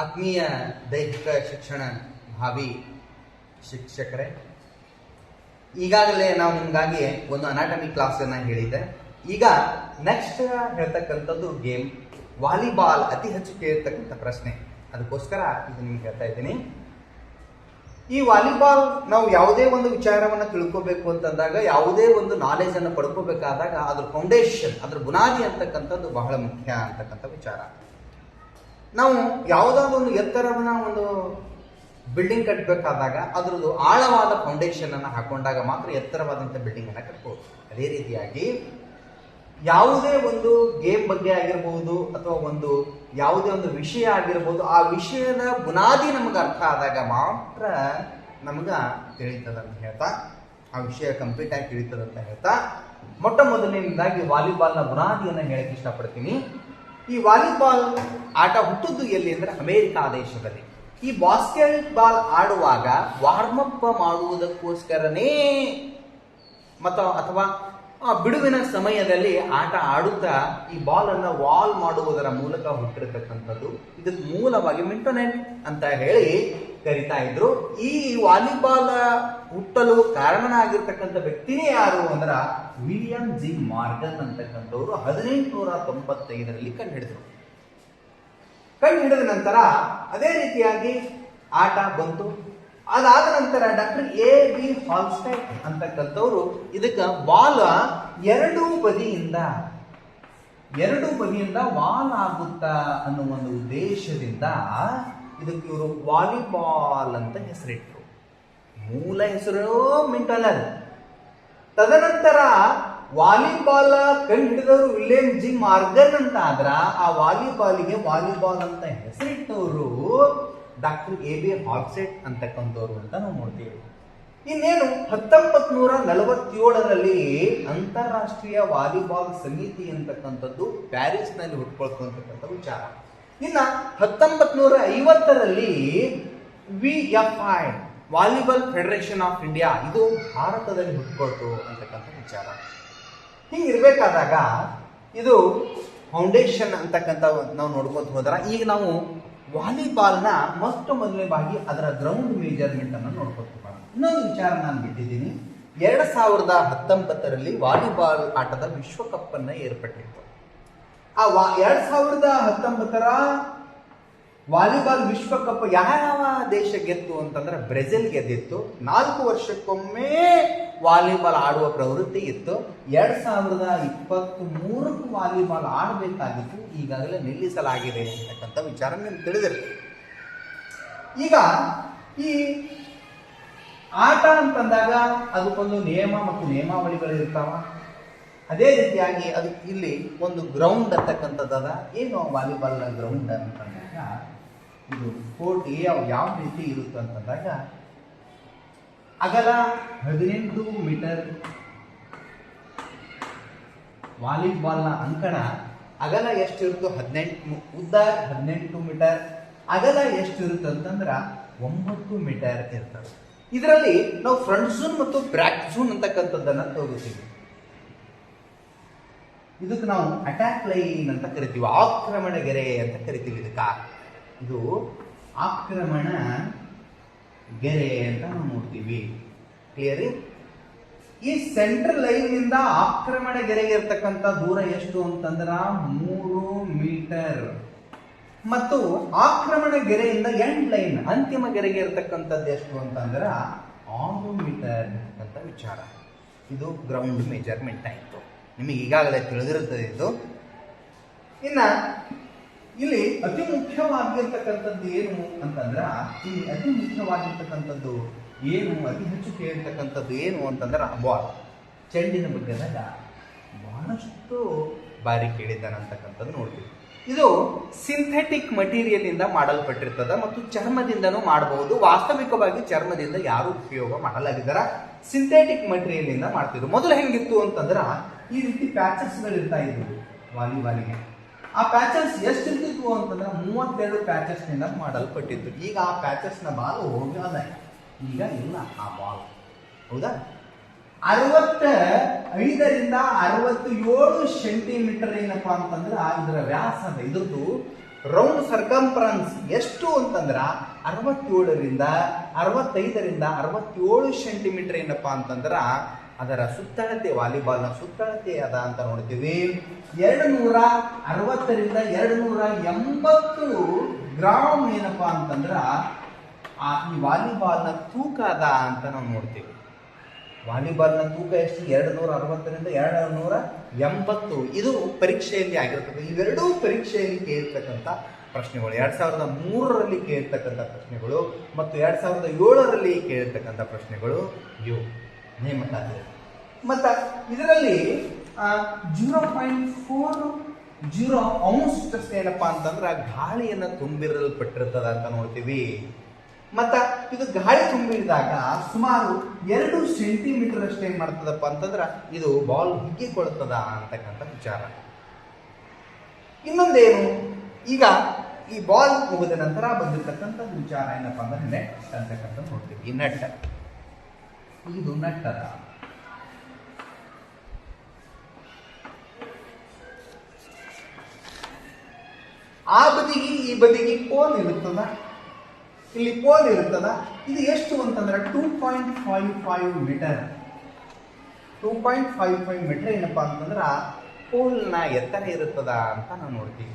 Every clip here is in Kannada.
ಆತ್ಮೀಯ ದೈಹಿಕ ಶಿಕ್ಷಣ ಭಾವಿ ಶಿಕ್ಷಕರೇ, ಈಗಾಗಲೇ ನಾವು ನಿಮಗಾಗಿ ಒಂದು ಅನಾಟಮಿ ಕ್ಲಾಸನ್ನು ಹೇಳಿದ್ದೆ. ಈಗ ನೆಕ್ಸ್ಟ್ ಹೇಳ್ತಕ್ಕಂಥದ್ದು ಗೇಮ್ ವಾಲಿಬಾಲ್ ಅತಿ ಹೆಚ್ಚು ಕೇಳಿರ್ತಕ್ಕಂಥ ಪ್ರಶ್ನೆ. ಅದಕ್ಕೋಸ್ಕರ ಇದು ನಿಮ್ಗೆ ಹೇಳ್ತಾ ಇದ್ದೀನಿ. ಈ ವಾಲಿಬಾಲ್ ನಾವು ಯಾವುದೇ ಒಂದು ವಿಚಾರವನ್ನು ತಿಳ್ಕೋಬೇಕು ಅಂತಂದಾಗ, ಯಾವುದೇ ಒಂದು ನಾಲೆಜ್ ಅನ್ನು ಪಡ್ಕೋಬೇಕಾದಾಗ ಅದ್ರ ಫೌಂಡೇಶನ್ ಅದ್ರ ಬುನಾದಿ ಅಂತಕ್ಕಂಥದ್ದು ಬಹಳ ಮುಖ್ಯ ಅಂತಕ್ಕಂಥ ವಿಚಾರ. ನಾವು ಯಾವುದಾದ್ರು ಒಂದು ಎತ್ತರವನ್ನ ಒಂದು ಬಿಲ್ಡಿಂಗ್ ಕಟ್ಟಬೇಕಾದಾಗ ಅದರದ್ದು ಆಳವಾದ ಫೌಂಡೇಶನ್ ಅನ್ನು ಹಾಕೊಂಡಾಗ ಮಾತ್ರ ಎತ್ತರವಾದಂಥ ಬಿಲ್ಡಿಂಗ್ ಅನ್ನು ಕಟ್ಬೋದು. ಅದೇ ರೀತಿಯಾಗಿ ಯಾವುದೇ ಒಂದು ಗೇಮ್ ಬಗ್ಗೆ ಆಗಿರಬಹುದು ಅಥವಾ ಒಂದು ಯಾವುದೇ ಒಂದು ವಿಷಯ ಆಗಿರ್ಬೋದು, ಆ ವಿಷಯದ ಬುನಾದಿ ನಮಗೆ ಅರ್ಥ ಆದಾಗ ಮಾತ್ರ ನಮಗ ತಿಳಿತದ ಅಂತ ಹೇಳ್ತಾ, ಆ ವಿಷಯ ಕಂಪ್ಲೀಟ್ ಆಗಿ ತಿಳಿತದ ಅಂತ ಹೇಳ್ತಾ, ಮೊಟ್ಟ ಮೊದಲನೇದಾಗಿ ವಾಲಿಬಾಲ್ನ ಬುನಾದಿಯನ್ನು ಹೇಳಕ್ಕೆ ಇಷ್ಟಪಡ್ತೀನಿ. ಈ ವಾಲಿಬಾಲ್ ಆಟ ಹುಟ್ಟಿದ್ದು ಎಲ್ಲಿ ಅಂದ್ರೆ ಅಮೆರಿಕಾ ದೇಶದಲ್ಲಿ. ಈ ಬಾಸ್ಕೆಟ್ ಬಾಲ್ ಆಡುವಾಗ ವಾರ್ಮ್ ಅಪ್ ಮಾಡುವುದಕ್ಕೋಸ್ಕರನೇ ಮತ್ತ ಅಥವಾ ಬಿಡುವಿನ ಸಮಯದಲ್ಲಿ ಆಟ ಆಡುತ್ತಾ ಈ ಬಾಲ್ ಅನ್ನ ವಾಲ್ ಮಾಡುವುದರ ಮೂಲಕ ಹುಟ್ಟಿರತಕ್ಕಂಥದ್ದು. ಇದಕ್ಕೆ ಮೂಲವಾಗಿ ಮಿಂಟೋನೆಟ್ ಅಂತ ಹೇಳಿ ಕರಿತಾ ಇದ್ರು. ಈ ವಾಲಿಬಾಲ್ ಹುಟ್ಟಲು ಕಾರಣನಾಗಿರ್ತಕ್ಕಂಥ ವ್ಯಕ್ತಿನೇ ಯಾರು ಅಂದ್ರ ವಿಲಿಯಂ ಜಿ ಮಾರ್ಗನ್ ಅಂತಕ್ಕಂಥವ್ರು ಹದಿನೆಂಟುನೂರ ತೊಂಬತ್ತೈದರಲ್ಲಿ ಕಂಡುಹಿಡಿದ್ರು ಕಂಡು ಹಿಡಿದ ನಂತರ ಅದೇ ರೀತಿಯಾಗಿ ಆಟ ಬಂತು. ಅದಾದ ನಂತರ ಡಾಕ್ಟರ್ ಎ ಬಿ ಹಾಲ್ಸ್ಟೈಟ್ ಅಂತಕ್ಕಂಥವ್ರು ಇದಕ್ಕೆ ಬಾಲ್ ಎರಡೂ ಬದಿಯಿಂದ, ಎರಡು ಬದಿಯಿಂದ ವಾಲ್ ಆಗುತ್ತಾ ಅನ್ನುವ ಒಂದು ಉದ್ದೇಶದಿಂದ ಇದಕ್ಕೆ ಇವರು ವಾಲಿಬಾಲ್ ಅಂತ ಹೆಸರಿಟ್ರು. ಮೂಲ ಹೆಸರು ಮಿಂಟಲರ್. ತದನಂತರ ವಾಲಿಬಾಲ್ ಕಂಡು ಹಿಡಿದವರು ವಿಲಿಯಂ ಜಿ ಮಾರ್ಗನ್ ಅಂತ ಆದ್ರ ಆ ವಾಲಿಬಾಲಿಗೆ ವಾಲಿಬಾಲ್ ಅಂತ ಹೆಸರಿಟ್ಟವರು ಡಾಕ್ಟರ್ ಎ ಬಿ ಹಾಲ್ಸೆಟ್ ಅಂತಕ್ಕಂಥವ್ರು ಅಂತ ನಾವು ನೋಡ್ತೀವಿ. ಇನ್ನೇನು ಹತ್ತೊಂಬತ್ ನೂರ ನಲವತ್ತೇಳರಲ್ಲಿ ಅಂತಾರಾಷ್ಟ್ರೀಯ ವಾಲಿಬಾಲ್ ಸಮಿತಿ ಅಂತಕ್ಕಂಥದ್ದು ಪ್ಯಾರಿಸ್ನಲ್ಲಿ ಹುಟ್ಕೊಳ್ತು ಅಂತಕ್ಕಂಥ ವಿಚಾರ. ಇನ್ನ ಹತ್ತೊಂಬತ್ ನೂರ ಐವತ್ತರಲ್ಲಿ V F I volleyball federation of India ಇದು ಭಾರತದಲ್ಲಿ ಹುಟ್ಕೊಳ್ತು ಅಂತಕ್ಕಂಥ ವಿಚಾರ. ಹೀಗಿರ್ಬೇಕಾದಾಗ ಇದು ಫೌಂಡೇಶನ್ ಅಂತಕ್ಕಂಥ ನಾವು ನೋಡ್ಕೊತ ಹೋದ್ರ, ಈಗ ನಾವು ವಾಲಿಬಾಲ್ನ ಮೊಟ್ಟ ಮೊದಲನೇ ಬಾಗಿ ಅದರ ಗ್ರೌಂಡ್ ಮೇಜರ್ಮೆಂಟ್ ಅನ್ನು ನೋಡ್ಕೊತ ಹೋಗೋಣ. ಇನ್ನೊಂದು ವಿಚಾರ ನಾನು ಬಿಟ್ಟಿದ್ದೀನಿ. ಎರಡ್ ಸಾವಿರದ ಹತ್ತೊಂಬತ್ತರಲ್ಲಿ ವಾಲಿಬಾಲ್ ಆಟದ ವಿಶ್ವಕಪ್ ಅನ್ನ ಏರ್ಪಟ್ಟಿತ್ತು. ಆ ವಾ, ಎರಡ್ ಸಾವಿರದ ಹತ್ತೊಂಬತ್ತರ ವಾಲಿಬಾಲ್ ವಿಶ್ವಕಪ್ ಯಾವ ದೇಶ ಗೆದ್ದು ಅಂತಂದ್ರೆ ಬ್ರೆಜಿಲ್ ಗೆದ್ದಿತ್ತು. ನಾಲ್ಕು ವರ್ಷಕ್ಕೊಮ್ಮೆ ವಾಲಿಬಾಲ್ ಆಡುವ ಪ್ರವೃತ್ತಿ ಇತ್ತು. ಎರಡ್ ಸಾವಿರದ ಇಪ್ಪತ್ತ್ ಮೂರಕ್ಕೂ ವಾಲಿಬಾಲ್ ಆಡಬೇಕಾಗಿತ್ತು. ಈಗಾಗಲೇ ನಿಲ್ಲಿಸಲಾಗಿದೆ ಅಂತಕ್ಕಂಥ ವಿಚಾರ ನಿಮ್ಗೆ ತಿಳಿದಿರ್ತೀವಿ ಈಗ ಈ ಆಟ ಅಂತಂದಾಗ ಅದಕ್ಕೊಂದು ನಿಯಮ ಮತ್ತು ನಿಯಮಾವಳಿಗಳು ಇರ್ತಾವ. ಅದೇ ರೀತಿಯಾಗಿ ಅದು ಇಲ್ಲಿ ಒಂದು ಗ್ರೌಂಡ್ ಅಂತಕ್ಕಂಥದ್ದದ. ಏನು ವಾಲಿಬಾಲ್ನ ಗ್ರೌಂಡ್ ಅಂತಂದಾಗ, ಇದು ಕೋರ್ಟ್ ಯಾವ ಯಾವ ರೀತಿ ಇರುತ್ತೆ ಅಂತಂದಾಗ, ಅಗಲ ಹದಿನೆಂಟು ಮೀಟರ್ ವಾಲಿಬಾಲ್ನ ಅಂಕಣ, ಅಗಲ ಎಷ್ಟಿರುತ್ತೋ ಹದಿನೆಂಟು, ಉದ್ದ ಹದಿನೆಂಟು ಮೀಟರ್ ಅಗಲ ಎಷ್ಟಿರುತ್ತೆ ಅಂತಂದ್ರೆ ಒಂಬತ್ತು ಮೀಟರ್ ಇರ್ತದೆ. ಇದರಲ್ಲಿ ನಾವು ಫ್ರಂಟ್ ಝೂನ್ ಮತ್ತು ಬ್ಯಾಕ್ ಝೂನ್ ಅಂತಕ್ಕಂಥದ್ದನ್ನು ತಗೋತೀವಿ ಇದಕ್ಕೆ ನಾವು ಅಟ್ಯಾಕ್ ಲೈನ್ ಅಂತ ಕರಿತೀವಿ ಆಕ್ರಮಣ ಗೆರೆ ಅಂತ ಕರಿತೀವಿ ಇದಕ್ಕ. ಇದು ಆಕ್ರಮಣ ಗೆರೆ ಅಂತ ನಾವು ನೋಡ್ತೀವಿ. ಕ್ಲಿಯರ್ ಈ ಸೆಂಟ್ರಲ್ ಲೈನ್ ಇಂದ ಆಕ್ರಮಣ ಗೆರೆಗೆ ಇರ್ತಕ್ಕಂಥ ದೂರ ಎಷ್ಟು ಅಂತಂದ್ರ ಮೂರು ಮೀಟರ್ ಮತ್ತು ಆಕ್ರಮಣ ಗೆರೆಯಿಂದ ಎಂಡ್ ಲೈನ್ ಅಂತಿಮ ಗೆರೆಗೆ ಇರ್ತಕ್ಕಂಥದ್ದು ಎಷ್ಟು ಅಂತಂದ್ರೆ ಆರು ಮೀಟರ್ ಅಂತ ವಿಚಾರ. ಇದು ಗ್ರೌಂಡ್ ಮೆಜರ್ಮೆಂಟ್ ಆಯಿತು ನಿಮಗೆ ಈಗಾಗಲೇ ತಿಳಿದಿರುತ್ತದೆ ಇದು ಇನ್ನ, ಇಲ್ಲಿ ಅತಿ ಮುಖ್ಯವಾಗಿರ್ತಕ್ಕಂಥದ್ದು ಏನು ಅಂತಂದ್ರ ಇಲ್ಲಿ ಅತಿ ಮುಖ್ಯವಾಗಿರ್ತಕ್ಕಂಥದ್ದು ಏನು, ಅತಿ ಹೆಚ್ಚು ಕೇಳಿರ್ತಕ್ಕಂಥದ್ದು ಏನು ಅಂತಂದ್ರೆ ಬಾಲ್ ಚೆಂಡಿನ ಬಗ್ಗೆದಾಗ ಬಹಳಷ್ಟು ಬಾರಿ ಕೇಳಿದ್ದಾನೆ ಅಂತಕ್ಕಂಥದ್ದು ನೋಡ್ತೀವಿ. ಇದು ಸಿಂಥೆಟಿಕ್ ಮಟೀರಿಯಲ್ ಇಂದ ಮಾಡಲ್ಪಟ್ಟಿರ್ತದ ಮತ್ತು ಚರ್ಮದಿಂದನೂ ಮಾಡಬಹುದು ವಾಸ್ತವಿಕವಾಗಿ ಚರ್ಮದಿಂದ ಯಾರು ಉಪಯೋಗ ಮಾಡಲಾಗಿದ್ದಾರ? ಸಿಂಥೆಟಿಕ್ ಮಟೀರಿಯಲ್ ಇಂದ ಮಾಡ್ತಿದ್ರು. ಮೊದಲು ಹೆಂಗಿತ್ತು ಅಂತಂದ್ರ ಈ ರೀತಿ ಪ್ಯಾಚಸ್ ಇರ್ತಾ ಇದ್ವು ವಾಲಿಬಾಲಿಗೆ ಆ ಪ್ಯಾಚಸ್ ಎಷ್ಟು ಇರ್ತಿದ್ವು ಅಂತಂದ್ರೆ ಮೂವತ್ತೆರಡು ಪ್ಯಾಚಸ್ನಿಂದ ಮಾಡಲ್ಪಟ್ಟಿತ್ತು. ಈಗ ಆ ಪ್ಯಾಚಸ್ನ ಬಾಲ್ ಹೋಗಲ್ಲ. ಈಗ ಇಲ್ಲ, ಆ ಬಾಲ್. ಹೌದಾ? ಅರವತ್ತ ಐದರಿಂದ ಅರವತ್ತು ಏಳು ಸೆಂಟಿಮೀಟರ್ ಏನಪ್ಪಾ ಅಂತಂದ್ರೆ ಇದರ ವ್ಯಾಸ ಇದ್ರದ್ದು ರೌಂಡ್ ಸರ್ಕಂಫರೆನ್ಸ್ ಎಷ್ಟು ಅಂತಂದ್ರ ಅರವತ್ತೇಳರಿಂದ ಅರವತ್ತೈದರಿಂದ ಅರವತ್ತೇಳು ಸೆಂಟಿಮೀಟರ್ ಏನಪ್ಪಾ ಅಂತಂದ್ರ ಅದರ ಸುತ್ತಳತೆ, ವಾಲಿಬಾಲ್ನ ಸುತ್ತಳತೆ ಅದ ಅಂತ ನೋಡ್ತೀವಿ. ಎರಡು ನೂರ ಅರವತ್ತರಿಂದ ಎರಡು ನೂರ ಎಂಬತ್ತು ಗ್ರಾಮ್ ಏನಪ್ಪ ಅಂತಂದ್ರೆ ಆ ಈ ವಾಲಿಬಾಲ್ನ ತೂಕ ಅದ ಅಂತ ನಾವು ನೋಡ್ತೀವಿ. ವಾಲಿಬಾಲ್ನ ತೂಕ ಎಷ್ಟು? ಎರಡು ನೂರ ಅರವತ್ತರಿಂದ ಎರಡು ನೂರ ಎಂಬತ್ತು. ಇದು ಪರೀಕ್ಷೆಯಲ್ಲಿ ಆಗಿರ್ತದೆ. ಇವೆರಡೂ ಪರೀಕ್ಷೆಯಲ್ಲಿ ಕೇಳಿರ್ತಕ್ಕಂಥ ಪ್ರಶ್ನೆಗಳು. ಎರಡ್ ಸಾವಿರದ ಮೂರರಲ್ಲಿ ಕೇಳಿರ್ತಕ್ಕಂಥ ಪ್ರಶ್ನೆಗಳು ಮತ್ತು ಎರಡ್ ಸಾವಿರದ ಏಳರಲ್ಲಿ ಕೇಳಿರ್ತಕ್ಕಂಥ ಪ್ರಶ್ನೆಗಳು ಇವು. ನೇಮಕಾತಿ ಮತ್ತು ಇದರಲ್ಲಿ ಜೀರೋ ಪಾಯಿಂಟ್ ಫೋರ್, ಜೀರೋ ಅಂಶದಷ್ಟು ಏನಪ್ಪ ಅಂತಂದ್ರೆ ಗಾಳಿಯನ್ನು ತುಂಬಿರಲ್ಪಟ್ಟಿರ್ತದ ಅಂತ ನೋಡ್ತೀವಿ. ಮತ್ತ ಇದು ಗಾಳಿ ತುಂಬಿದಾಗ ಸುಮಾರು ಎರಡು ಸೆಂಟಿಮೀಟರ್ ಅಷ್ಟು ಏನು ಮಾಡ್ತದಪ್ಪ ಅಂತಂದ್ರೆ ಇದು ಬಾಲ್ ಹಿಗ್ಗಿಕೊಳ್ತದ ಅಂತಕ್ಕಂಥ ವಿಚಾರ. ಇನ್ನೊಂದೇನು, ಈಗ ಈ ಬಾಲ್ ಮುಗಿದ ನಂತರ ಬಂದಿರತಕ್ಕಂಥ ವಿಚಾರ ಏನಪ್ಪ ಅಂದ್ರೆ ನೆಟ್ ಅಂತಕ್ಕಂಥ ನೋಡ್ತೀವಿ. ನೆಟ್. ಇದು ನೆಟ್ ಅದ ಆ ಬದಿಗೆ ಈ ಬದಿಗೆ ಪೋಲ್ ಇರುತ್ತದ? ಇಲ್ಲಿ ಪೋಲ್ ಇರುತ್ತದ? ಇದು ಎಷ್ಟು ಅಂತಂದ್ರೆ two point five five metre two point five five metre ಏನಪ್ಪಾ ಅಂತಂದ್ರೆ ಪೋಲ್ನ ಎತ್ತರ ಇರುತ್ತದ ಅಂತ ನಾವು ನೋಡ್ತೀವಿ.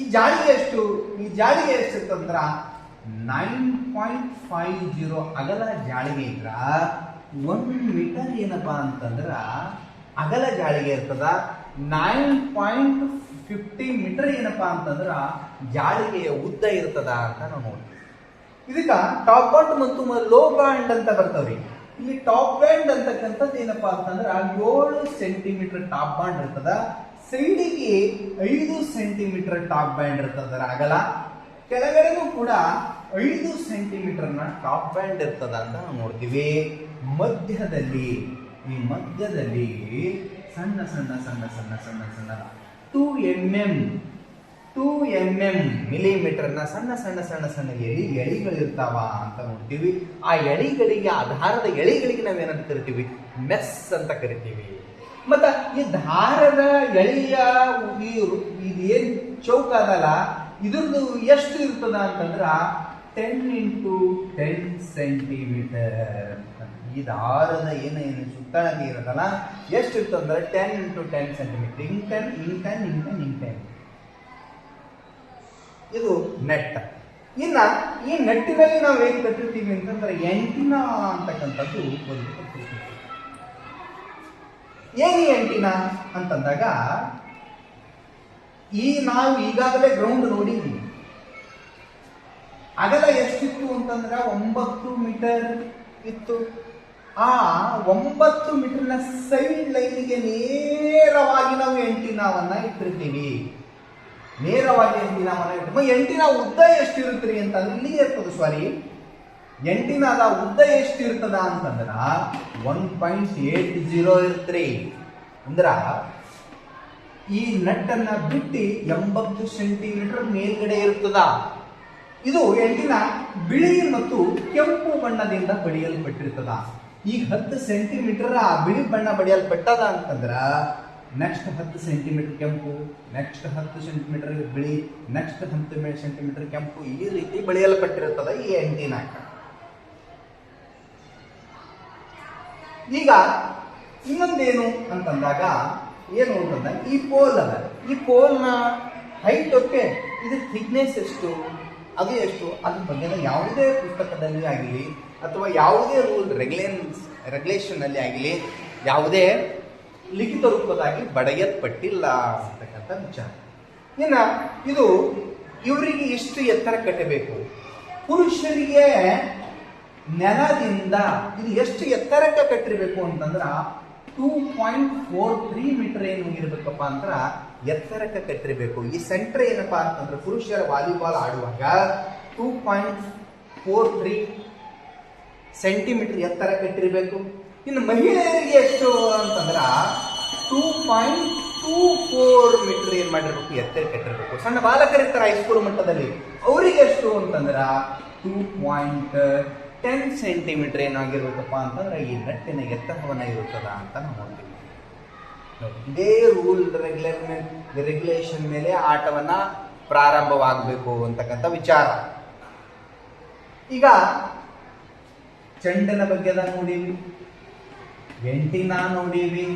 ಈ ಜಾಳಿ ಎಷ್ಟು? ಈ ಜಾಳಿ ಎಷ್ಟು ಇರ್ತಂದ್ರ ನೈನ್ ಪಾಯಿಂಟ್ ಫೈವ್ ಜೀರೋ ಅಗಲ ಜಾಳಿಗೆ ಇದ್ರ, ಒಂದು ಮೀಟರ್ ಏನಪ್ಪಾ ಅಂತಂದ್ರ ಅಗಲ ಜಾಳಿಗೆ ಇರ್ತದ. ನೈನ್ ಪಾಯಿಂಟ್ ಫಿಫ್ಟಿ ಮೀಟರ್ ಏನಪ್ಪಾ ಅಂತಂದ್ರ ಜಾಳಿಗೆಯ ಉದ್ದ ಇರ್ತದ ಅಂತ ನಾವು ನೋಡ್ತೀವಿ. ಇದಕ್ಕ ಟಾಪ್ ಬಾಂಡ್ ಮತ್ತು ಲೋ ಬಾಂಡ್ ಅಂತ ಬರ್ತಾವ್ರಿ. ಇಲ್ಲಿ ಟಾಪ್ ಬ್ಯಾಂಡ್ ಅಂತಕ್ಕಂಥದ್ದು ಏನಪ್ಪಾ ಅಂತಂದ್ರ ಏಳು ಸೆಂಟಿಮೀಟರ್ ಟಾಪ್ ಬಾಂಡ್ ಇರ್ತದ. ಸೈಡಿಗೆ ಐದು ಸೆಂಟಿಮೀಟರ್ ಟಾಪ್ ಬ್ಯಾಂಡ್ ಇರ್ತದ ಅಗಲ. ಕೆಳಗಡೆಗೂ ಕೂಡ ಐದು ಸೆಂಟಿಮೀಟರ್ನ ಟಾಪ್ ಬ್ಯಾಂಡ್ ಇರ್ತದ ಅಂತ ನಾವು ನೋಡ್ತೀವಿ. ಮಧ್ಯದಲ್ಲಿ, ಈ ಮಧ್ಯದಲ್ಲಿ ಸಣ್ಣ ಸಣ್ಣ ಸಣ್ಣ ಸಣ್ಣ ಸಣ್ಣ ಸಣ್ಣ two M M two M M ಮಿಲಿಮೀಟರ್ನ ಸಣ್ಣ ಸಣ್ಣ ಸಣ್ಣ ಸಣ್ಣ ಎಳಿ ಎಳಿಗಳಿರ್ತಾವ ಅಂತ ನೋಡ್ತೀವಿ. ಆ ಎಳಿಗಳಿಗೆ ಆಧಾರದ ಎಳಿಗಳಿಗೆ ನಾವೇನಂತ ಕರಿತೀವಿ? ಮೆಸ್ ಅಂತ ಕರಿತೀವಿ. ಮತ್ತ ಈ ದಾರದ ಎಳಿಯ ಈ ಇದು ಏನ್ ಚೌಕ ಅದಲ್ಲ ಇದ್ರದ್ದು ಎಷ್ಟು ಇರ್ತದ ಅಂತಂದ್ರ ಟೆನ್ ಇಂಟು ಟೆನ್ ಸೆಂಟಿಮೀಟರ್ ಈ ದಾರದ ಏನು ಏನು ಸುತ್ತಳತೆ ಇರೋದಲ್ಲ ಎಷ್ಟು ಇರ್ತದಂದ್ರೆ ten into ten centimetre in ten in ten in ten in ten ಇದು ನೆಟ್ ಇನ್ನ ಈ ನೆಟ್ಟಿನಲ್ಲಿ ನಾವು ಏನ್ ಕಟ್ಟಿರ್ತೀವಿ ಅಂತಂದ್ರೆ ಎಂಟಿನಾ ಅಂತಕ್ಕಂಥದ್ದು ಒಂದು ಕಟ್ಟಿರ್ತೀವಿ. ಏನು ಎಂಟಿನಾ ಅಂತಂದಾಗ ಈ ನಾವು ಈಗಾಗಲೇ ಗ್ರೌಂಡ್ ನೋಡಿದ್ವಿ. ಅಗಲ ಎಷ್ಟಿತ್ತು ಅಂತಂದ್ರೆ ಒಂಬತ್ತು ಮೀಟರ್ ಇತ್ತು. ಆ ಒಂಬತ್ತು ಮೀಟರ್ನ ಸೈಡ್ ಲೈನಿಗೆ ನೇರವಾಗಿ ನಾವು ಎಂಟಿನಾವನ್ನ ಇಟ್ಟಿರ್ತೀವಿ. ನೇರವಾಗಿ ಎಂಟಿನಾವನ್ನ ಇಟ್ಟು ಎಂಟಿನ ಉದ್ದ ಎಷ್ಟಿರುತ್ತೀರಿ ಅಂತಂದ್ರೆ ಇಲ್ಲಿ ಇರ್ತದೆ ಸಾರಿ ಎಂಟಿನಾದ ಉದ್ದ ಎಷ್ಟಿರ್ತದ ಅಂತಂದ್ರ ಒನ್ ಪಾಯಿಂಟ್ ಏಟ್ ಜೀರೋ ಇರ್ತ್ರಿ. ಅಂದ್ರ ಈ ನಟ್ಟನ್ನ ಬಿಟ್ಟು ಎಂಬತ್ತು ಸೆಂಟಿಮೀಟರ್ ಮೇಲ್ಗಡೆ ಇರುತ್ತದ. ಇದು ಎಂಟಿನ ಬಿಳಿ ಮತ್ತು ಕೆಂಪು ಬಣ್ಣದಿಂದ ಬಡಿಯಲ್ಪಟ್ಟಿರ್ತದ ಈಗ ಹತ್ತು ಸೆಂಟಿಮೀಟರ್ ಆ ಬಿಳಿ ಬಣ್ಣ ಬಡಿಯಲ್ಪಟ್ಟದ ಅಂತಂದ್ರ ನೆಕ್ಸ್ಟ್ ಹತ್ತು ಸೆಂಟಿಮೀಟರ್ ಕೆಂಪು ನೆಕ್ಸ್ಟ್ ಹತ್ತು ಸೆಂಟಿಮೀಟರ್ ಬಿಳಿ ನೆಕ್ಸ್ಟ್ ಹತ್ತು ಸೆಂಟಿಮೀಟರ್ ಕೆಂಪು, ಈ ರೀತಿ ಬೆಳೆಯಲ್ಪಟ್ಟಿರುತ್ತದ ಈ ಎಂಟಿನ ಈಗ ಇನ್ನೊಂದೇನು ಅಂತಂದಾಗ ಏನು ಅಂತಂದಾಗ ಈ ಪೋಲ್ ಅದ. ಈ ಪೋಲ್ನ ಹೈಟ್ ಓಕೆ ಇದು ಥಿಕ್ನೆಸ್ ಎಷ್ಟು? ಅದು ಎಷ್ಟು? ಅದ್ರ ಬಗ್ಗೆ ಯಾವುದೇ ಪುಸ್ತಕದಲ್ಲಿ ಆಗಲಿ ಅಥವಾ ಯಾವುದೇ ರೂಲ್ ರೆಗ್ಯುಲೇನ್ಸ್ ರೆಗ್ಯುಲೇಷನ್ ಅಲ್ಲಿ ಆಗಲಿ ಯಾವುದೇ ಲಿಖಿತ ರೂಪದಾಗಿ ಬಡೆಯಲ್ಪಟ್ಟಿಲ್ಲ ಅಂತಕ್ಕಂಥ ವಿಚಾರ. ಇನ್ನ ಇದು ಇವರಿಗೆ ಎಷ್ಟು ಎತ್ತರ ಕಟ್ಟಬೇಕು? ಪುರುಷರಿಗೆ ನೆಲದಿಂದ ಇದು ಎಷ್ಟು ಎತ್ತರಕ್ಕೆ ಕಟ್ಟಿರಬೇಕು ಅಂತಂದ್ರ two point four three metre ಏನು ಇರಬೇಕಪ್ಪ ಅಂದ್ರೆ ಎತ್ತರಕ್ಕೆ ಕಟ್ಟಿರಬೇಕು. ಈ ಸೆಂಟರ್ ಏನಪ್ಪ ಅಂತಂದ್ರೆ ಪುರುಷರ ವಾಲಿಬಾಲ್ ಆಡುವಾಗ two point four three centimetre ಎತ್ತರ ಕಟ್ಟಿರಬೇಕು. ಇನ್ನು ಮಹಿಳೆಯರಿಗೆ ಎಷ್ಟು ಅಂತಂದ್ರೆ two point two four metre ಏನ್ ಮಾಡಿರ್ಬೇಕು? ಎತ್ತರ ಕಟ್ಟಿರಬೇಕು. ಸಣ್ಣ ಬಾಲಕರಿರ್ತಾರೆ ಹೈಸ್ಕೂಲ್ ಮಟ್ಟದಲ್ಲಿ. ಅವರಿಗೆ ಎಷ್ಟು ಅಂತಂದ್ರೆ ಟೂ ಪಾಯಿಂಟ್ ಟೆನ್ ಸೆಂಟಿಮೀಟರ್ ಏನಾಗಿರುತ್ತಪ್ಪ ಅಂತಂದ್ರೆ ಈ ನಟ್ಟಿನ ಎತ್ತರವನ್ನ ಇರುತ್ತದ ಅಂತ ನಾವು ನೋಡ್ತೀವಿ. ಇದೇ ರೂಲ್ ರೆಗ್ಯುಲರ್ ರೆಗ್ಯುಲೇಷನ್ ಮೇಲೆ ಆಟವನ್ನ ಪ್ರಾರಂಭವಾಗಬೇಕು ಅಂತಕ್ಕಂಥ ವಿಚಾರ. ಈಗ ಚಂಡನ ಬಗ್ಗೆದ ನೋಡೀವಿ ಎಂಟಿನ ನೋಡೀವಿ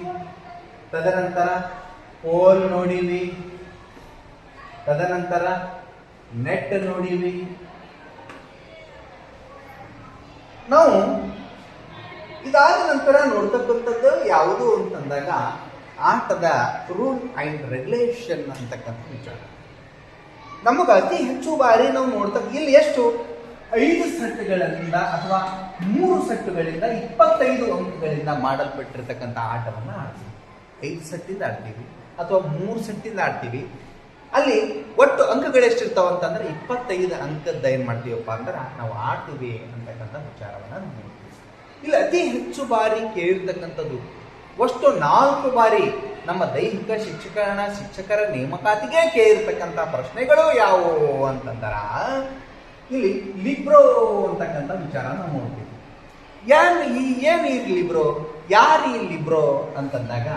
ತದನಂತರ ಪೋಲ್ ನೋಡೀವಿ ತದನಂತರ ನೆಟ್ ನೋಡೀವಿ ನಾವು ಇದಾದ ನಂತರ ನೋಡ್ತಕ್ಕಂಥದ್ದು ಯಾವುದು ಅಂತಂದಾಗ ಆಟದ ರೂಲ್ ಆ್ಯಂಡ್ ರೆಗ್ಯುಲೇಷನ್ ಅಂತಕ್ಕಂಥ ವಿಚಾರ. ನಮಗೆ ಅತಿ ಹೆಚ್ಚು ಬಾರಿ ನಾವು ನೋಡ್ತಕ್ಕ ಇಲ್ಲಿ ಎಷ್ಟು? ಐದು ಸೆಟ್ಗಳಿಂದ ಅಥವಾ ಮೂರು ಸೆಟ್ಗಳಿಂದ ಇಪ್ಪತ್ತೈದು ಅಂಕಗಳಿಂದ ಮಾಡಲ್ಪಟ್ಟಿರ್ತಕ್ಕಂಥ ಆಟವನ್ನು ಆಡ್ತೀವಿ. ಐದು ಸೆಟ್ಟಿಂದ ಆಡ್ತೀವಿ ಅಥವಾ ಮೂರು ಸೆಟ್ಟಿಂದ ಆಡ್ತೀವಿ. ಅಲ್ಲಿ ಒಟ್ಟು ಅಂಕಗಳು ಎಷ್ಟಿರ್ತಾವ ಅಂತಂದ್ರೆ ಇಪ್ಪತ್ತೈದು ಅಂಕದ ಏನ್ ಮಾಡ್ತೀವಪ್ಪ ಅಂದ್ರೆ ನಾವು ಆಡ್ತೀವಿ ಅಂತಕ್ಕಂಥ ವಿಚಾರವನ್ನ ನೋಡ್ತೀವಿ. ಇಲ್ಲಿ, ಅತಿ ಹೆಚ್ಚು ಬಾರಿ ಕೇಳಿರ್ತಕ್ಕಂಥದ್ದು ಅಷ್ಟು ನಾಲ್ಕು ಬಾರಿ ನಮ್ಮ ದೈಹಿಕ ಶಿಕ್ಷಕನ ಶಿಕ್ಷಕರ ನೇಮಕಾತಿಗೆ ಕೇಳಿರ್ತಕ್ಕಂಥ ಪ್ರಶ್ನೆಗಳು ಯಾವುವು ಅಂತಂದ್ರ, ಇಲ್ಲಿ ಲಿಬ್ರೋ ಅಂತಕ್ಕಂಥ ವಿಚಾರ ನಾವು ನೋಡ್ತೀವಿ. ಯಾರು ಈ ಏನು ಈ ಲಿಬ್ರೋ, ಯಾರು ಈ ಲಿಬ್ರೋ ಅಂತಂದಾಗ,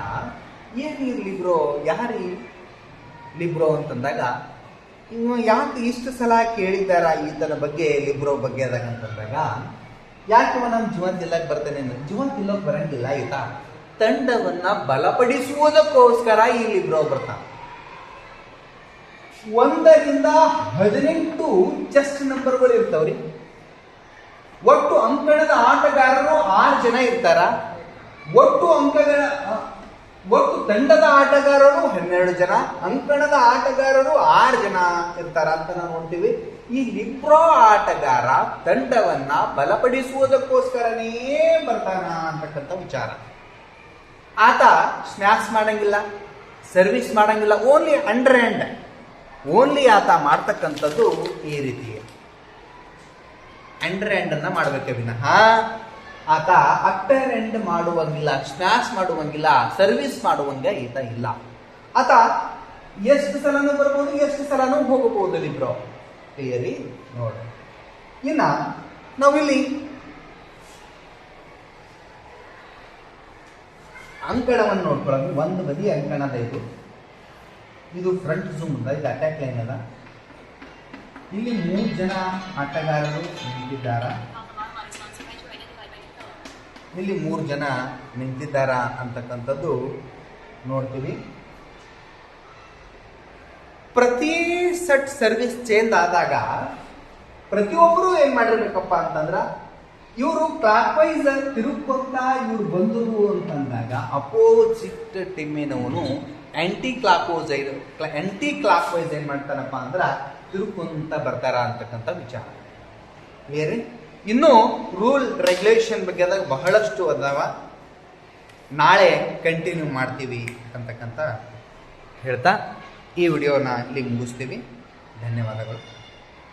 ಏನು ಈ ಲಿಬ್ರೋ, ಯಾರು ಲಿಬ್ರೋ ಅಂತಂದಾಗ ಇವ ಯಾಕೆ ಇಷ್ಟು ಸಲ ಕೇಳಿದ್ದಾರ ಈತನ ಬಗ್ಗೆ, ಲಿಬ್ರೋ ಬಗ್ಗೆ ಅದಾಗ ಅಂತಂದಾಗ, ಯಾಕೆ ನಮ್ಮ ಜೀವನ್ ತಿಲ್ಲಕ್ ಬರ್ತಾನೆ ಜೀವನ ಜಿಲ್ಲಕ್ ಬರಂಗಿಲ್ಲ ಈತ ತಂಡವನ್ನ ಬಲಪಡಿಸುವುದಕ್ಕೋಸ್ಕರ ಈ ಲಿಬ್ರೋ ಬರ್ತಾನೆ ಒಂದರಿಂದ ಹದಿನೆಂಟು ಚೆಸ್ಟ್ ನಂಬರ್ಗಳು ಇರ್ತಾವ್ರಿ. ಒಟ್ಟು ಅಂಕಣದ ಆಟಗಾರರು ಆರು ಜನ ಇರ್ತಾರ? ಒಟ್ಟು ಅಂಕಗಳ ಒಟ್ಟು ತಂಡದ ಆಟಗಾರರು ಹನ್ನೆರಡು ಜನ, ಅಂಕಣದ ಆಟಗಾರರು ಆರು ಜನ ಇರ್ತಾರ ಅಂತ ನಾವು ನೋಡ್ತೀವಿ. ಈ ವಿಪ್ರೋ ಆಟಗಾರ ತಂಡವನ್ನ ಬಲಪಡಿಸುವುದಕ್ಕೋಸ್ಕರನೇ ಬರ್ತಾನ ಅಂತಕ್ಕಂಥ ವಿಚಾರ. ಆತ ಸ್ನ್ಯಾಕ್ಸ್ ಮಾಡಂಗಿಲ್ಲ, ಸರ್ವಿಸ್ ಮಾಡಂಗಿಲ್ಲ, ಓನ್ಲಿ ಅಂಡರ್ ಹ್ಯಾಂಡ್, ಓನ್ಲಿ ಆತ ಮಾಡ್ತಕ್ಕಂಥದ್ದು ಈ ರೀತಿ. ಅಂಡರ್ ಹ್ಯಾಂಡ್ ಅನ್ನ ಮಾಡ್ಬೇಕು ವಿನಃ. ಆತ ಅಪ್ಪರ್ ಮಾಡುವಂಗಿಲ್ಲ ಸ್ನ್ಯಾಚ್ ಮಾಡುವಂಗಿಲ್ಲ, ಸರ್ವಿಸ್ ಮಾಡುವಂಗ ಈತ ಇಲ್ಲ. ಆತ ಎಷ್ಟು ಸಲನೂ ಬರ್ಬೋದು, ಎಷ್ಟು ಸಲನೂ ಹೋಗಬಹುದು ಇಬ್ರು ಕ್ಲಿಯರಿ? ನೋಡಿ. ಇನ್ನ ನಾವಿಲ್ಲಿ ಅಂಕಣವನ್ನು ನೋಡ್ಕೊಳ್ಳೋದು ಒಂದು ಬದಿ ಅಂಕಣದ ಇದು. ಇದು ಫ್ರಂಟ್ ಜೂಮ್ ಅಂತ, ಇದು ಅಟ್ಯಾಕ್ ಲೈನ್ ಅದ ಇಲ್ಲಿ ಮೂರು ಜನ ಆಟಗಾರರು ನಿಂತಿದ್ದಾರ? ಇಲ್ಲಿ ಮೂರು ಜನ ನಿಂತಿದ್ದಾರ ಅಂತಕ್ಕಂಥದ್ದು ನೋಡ್ತೀವಿ. ಪ್ರತಿ ಸೆಟ್ ಸರ್ವಿಸ್ ಚೇಂಜ್ ಆದಾಗ ಪ್ರತಿಯೊಬ್ಬರು ಏನ್ ಮಾಡಿರ್ಬೇಕಪ್ಪ ಅಂತಂದ್ರೆ ಇವರು ಕ್ಲಾಕ್ ವೈಸ್ ತಿರುಗ್ಕೊಂತ ಇವ್ರು ಬಂದರು ಅಂತಂದಾಗ ಅಪೋಸಿಟ್ ಟೀಮಿನವನು anticlockwise anticlockwise ಏನ್ ಮಾಡ್ತಾನಪ್ಪ ಅಂದ್ರೆ ತಿರುಗ್ಕೊಂತ ಬರ್ತಾರ ಅಂತಕ್ಕಂಥ ವಿಚಾರ. ಬೇರೆ ಇನ್ನು ರೂಲ್ ರೆಗ್ಯುಲೇಷನ್ ಬಗ್ಗೆ ಬಹಳಷ್ಟು ಅದಾವ. ನಾಳೆ ಕಂಟಿನ್ಯೂ ಮಾಡ್ತೀವಿ ಅಂತಕ್ಕಂಥ ಹೇಳ್ತಾ ಈ ವಿಡಿಯೋನ ಇಲ್ಲಿ ಮುಗಿಸ್ತೀವಿ. ಧನ್ಯವಾದಗಳು.